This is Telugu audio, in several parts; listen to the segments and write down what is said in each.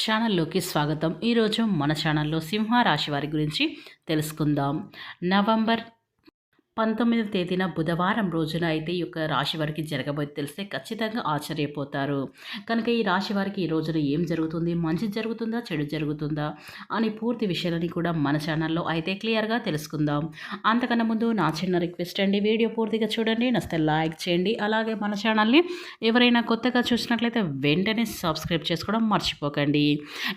ఛానల్లోకి స్వాగతం. ఈరోజు మన ఛానల్లో సింహరాశి వారి గురించి తెలుసుకుందాం. నవంబర్ పంతొమ్మిదవ తేదీన బుధవారం రోజున అయితే ఈ యొక్క రాశి వారికి జరగబోయే తెలిస్తే ఖచ్చితంగా ఆశ్చర్యపోతారు. కనుక ఈ రాశి వారికి ఈ రోజున ఏం జరుగుతుంది? మంచి జరుగుతుందా? చెడు జరుగుతుందా? అని పూర్తి విషయాలని కూడా మన ఛానల్లో అయితే క్లియర్గా తెలుసుకుందాం. అంతకన్నా ముందు నా చిన్న రిక్వెస్ట్ అండి వీడియో పూర్తిగా చూడండి నస్తే లైక్ చేయండి. అలాగే మన ఛానల్ని ఎవరైనా కొత్తగా చూసినట్లయితే వెంటనే సబ్స్క్రైబ్ చేసుకోవడం మర్చిపోకండి.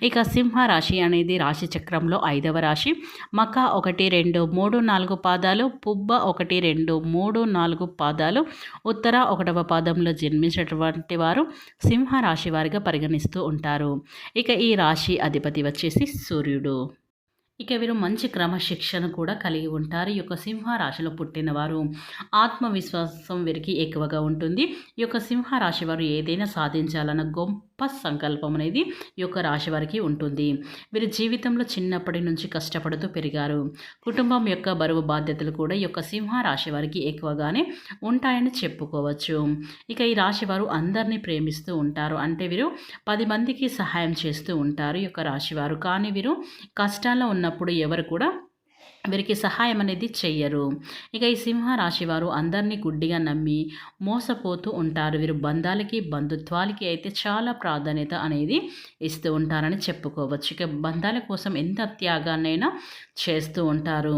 ఇక సింహ రాశి అనేది రాశి చక్రంలో ఐదవ రాశి. మక ఒకటి రెండు మూడు నాలుగు పాదాలు పుబ్బ ఒకటి రెండు మూడు నాలుగు పాదాలు. ఉత్తర ఒకటవ పాదంలో జన్మించినటువంటి వారు సింహ రాశి వారిగా పరిగణిస్తూ ఉంటారు. ఇక ఈ రాశి అధిపతి వచ్చేసి సూర్యుడు. ఇక వీరు మంచి క్రమశిక్షణ కూడా కలిగి ఉంటారు. ఈ యొక్క సింహ రాశిలో పుట్టినవారు ఆత్మవిశ్వాసం వీరికి ఎక్కువగా ఉంటుంది. ఈ యొక్క సింహ రాశి వారు ఏదైనా సాధించాలన్న గొప్ప సంకల్పం అనేది ఈ యొక్క రాశి వారికి ఉంటుంది. వీరి జీవితంలో చిన్నప్పటి నుంచి కష్టపడుతూ పెరిగారు. కుటుంబం యొక్క బరువు బాధ్యతలు కూడా ఈ యొక్క సింహ రాశి వారికి ఎక్కువగానే ఉంటాయని చెప్పుకోవచ్చు. ఇక ఈ రాశి వారు అందరినీ ప్రేమిస్తూ ఉంటారు. అంటే వీరు పది మందికి సహాయం చేస్తూ ఉంటారు ఈ యొక్క రాశివారు కానీ వీరు కష్టాల్లో ఉన్నప్పుడు ఎవరు కూడా వీరికి సహాయం అనేది చెయ్యరు. ఇక ఈ సింహరాశి వారు అందరినీ గుడ్డిగా నమ్మి మోసపోతూ ఉంటారు. వీరు బంధాలకి బంధుత్వాలకి అయితే చాలా ప్రాధాన్యత అనేది ఇస్తూ ఉంటారని చెప్పుకోవచ్చు. ఇక బంధాల కోసం ఎంత త్యాగాన్నైనా చేస్తూ ఉంటారు.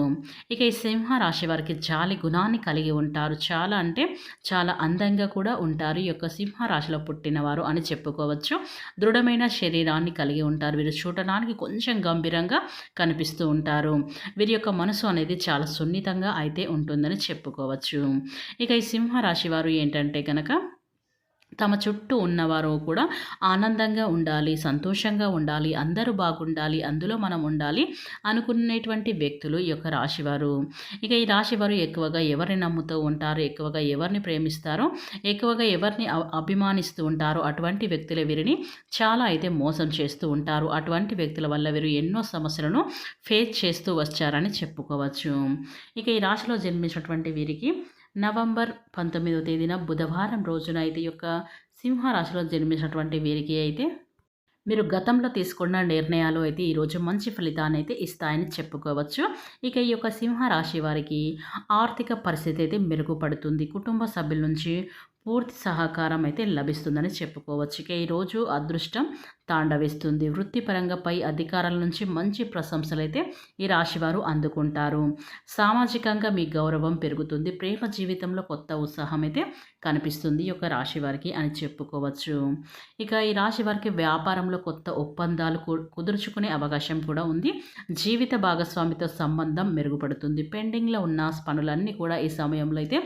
ఇక ఈ సింహరాశి వారికి జాలి గుణాన్ని కలిగి ఉంటారు. చాలా అంటే చాలా అందంగా కూడా ఉంటారు. ఈ యొక్క సింహ రాశిలో పుట్టినవారు అని చెప్పుకోవచ్చు. దృఢమైన శరీరాన్ని కలిగి ఉంటారు. వీరు చూడడానికి కొంచెం గంభీరంగా కనిపిస్తూ ఉంటారు. వీరి యొక్క మనసు అనేది చాలా సున్నితంగా అయితే ఉంటుందని చెప్పుకోవచ్చు. ఇక ఈ సింహరాశి వారు ఏంటంటే కనుక తమ చుట్టూ ఉన్నవారు కూడా ఆనందంగా ఉండాలి సంతోషంగా ఉండాలి అందరూ బాగుండాలి అందులో మనం ఉండాలి అనుకునేటువంటి వ్యక్తులు ఈ యొక్క రాశివారు. ఇక ఈ రాశివారు ఎక్కువగా ఎవరిని నమ్ముతూ ఉంటారు ఎక్కువగా ఎవరిని ప్రేమిస్తారో ఎక్కువగా ఎవరిని అభిమానిస్తూ ఉంటారో అటువంటి వ్యక్తుల వీరిని చాలా అయితే మోసం చేస్తూ ఉంటారు. అటువంటి వ్యక్తుల వల్ల వీరు ఎన్నో సమస్యలను ఫేస్ చేస్తూ వచ్చారని చెప్పుకోవచ్చు. ఇక ఈ రాశిలో జన్మించినటువంటి వీరికి నవంబర్ పంతొమ్మిదవ తేదీన బుధవారం రోజున అయితే ఈ యొక్క సింహరాశిలో జన్మించినటువంటి వీరికి అయితే మీరు గతంలో తీసుకున్న నిర్ణయాలు అయితే ఈరోజు మంచి ఫలితాన్ని అయితే ఇస్తాయని చెప్పుకోవచ్చు. ఇక ఈ యొక్క సింహరాశి వారికి ఆర్థిక పరిస్థితి అయితే మెరుగుపడుతుంది. కుటుంబ సభ్యుల నుంచి పూర్తి సహకారం అయితే లభిస్తుందని చెప్పుకోవచ్చు. ఇక ఈరోజు అదృష్టం తాండవిస్తుంది. వృత్తిపరంగా పై అధికారాల నుంచి మంచి ప్రశంసలు అయితే ఈ రాశివారు అందుకుంటారు. సామాజికంగా మీ గౌరవం పెరుగుతుంది. ప్రేమ జీవితంలో కొత్త ఉత్సాహం అయితే కనిపిస్తుంది ఈ యొక్క రాశి వారికి అని చెప్పుకోవచ్చు. ఇక ఈ రాశి వారికి వ్యాపారంలో కొత్త ఒప్పందాలు కుదుర్చుకునే అవకాశం కూడా ఉంది. జీవిత భాగస్వామితో సంబంధం మెరుగుపడుతుంది. పెండింగ్లో ఉన్న పనులన్నీ కూడా ఈ సమయంలో అయితే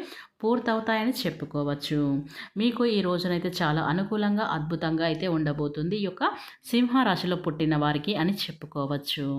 పూర్తవుతాయని చెప్పుకోవచ్చు. మీకు ఈ రోజునైతే చాలా అనుకూలంగా అద్భుతంగా అయితే ఉండబోతుంది. ఈ యొక్క సింహరాశిలో పుట్టిన వారికి అని చెప్పుకోవచ్చు.